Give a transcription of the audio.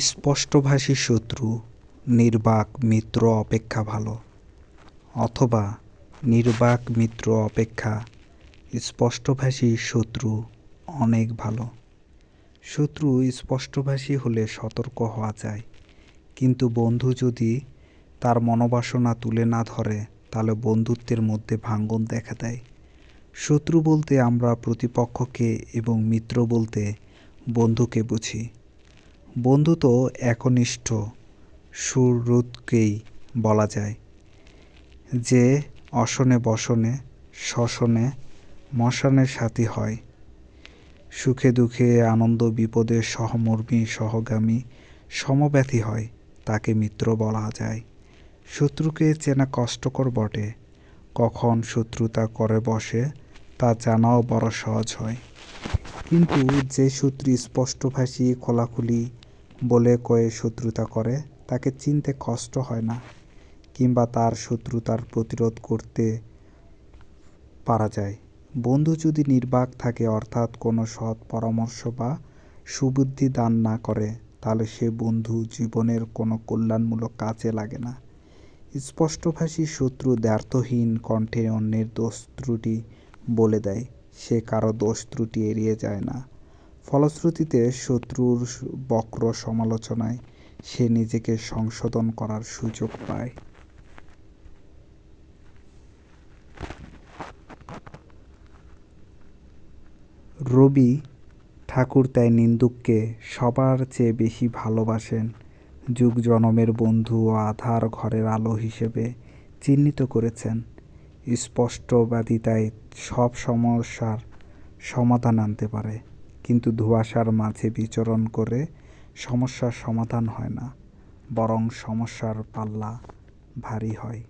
স্পষ্টভাষী শত্রু, নির্বাক মিত্র অপেক্ষা ভালো। অথবা নির্বাক মিত্র অপেক্ষা স্পষ্টভাষী শত্রু অনেক ভালো। শত্রু স্পষ্টভাষী হলে সতর্ক হওয়া যায়। কিন্তু বন্ধু যদি তার মনোবাসনা তুলে না ধরে, তাহলে বন্ধুত্বের মধ্যে ভাঙ্গন দেখা দেয়। শত্রু বলতে আমরা প্রতিপক্ষকে এবং মিত্র বলতে বন্ধুকে বুঝি। বন্ধু তো একনিষ্ঠ সুহৃদকেই বলা যায়। যে অশনে বসনে শ্মশনে মশানের সাথী হয়। সুখে দুঃখে আনন্দ বিপদে সহমর্মী সহগামী সমব্যথী হয়, তাকে মিত্র বলা যায়। শত্রুকে চেনা কষ্টকর বটে, কখন শত্রুতা করে বসে, তা জানাও বড় সহজ হয়। কিন্তু যে শত্রু স্পষ্টভাষী, খোলাখুলি বলে কয়ে শত্রুতা করে। তাকে চিনতে কষ্ট হয় না, কিংবা তার শত্রুতার প্রতিরোধ করতে পারা যায়। বন্ধু যদি নির্বাক থাকে, অর্থাৎ কোনো সৎ পরামর্শ বা সুবুদ্ধি দান না করে, তাহলে সে বন্ধু জীবনের কোনো কল্যাণমূলক কাজে লাগে না। স্পষ্টভাষী শত্রু দ্ব্যর্থহীন কণ্ঠে অন্যের দোষ ত্রুটি বলে দেয়, সে কারও দোষ ত্রুটি এড়িয়ে যায় না। ফলশ্রুতিতে শত্রুর বক্র সমালোচনায় সে নিজেকে সংশোধন করার সুযোগ পায়। রবি ঠাকুর তাই নিন্দুককে সবার চেয়ে বেশি ভালোবাসেন যুগ জনমের বন্ধু ও আধার ঘরের আলো হিসেবে চিহ্নিত করেছেন। স্পষ্টবাদিতায় সব সমস্যার সমাধান আনতে পারে। কিন্তু ধোঁয়াশার মাঝে বিচরণ করে সমস্যার সমাধান হয় না বরং সমস্যার পাল্লা ভারী হয়।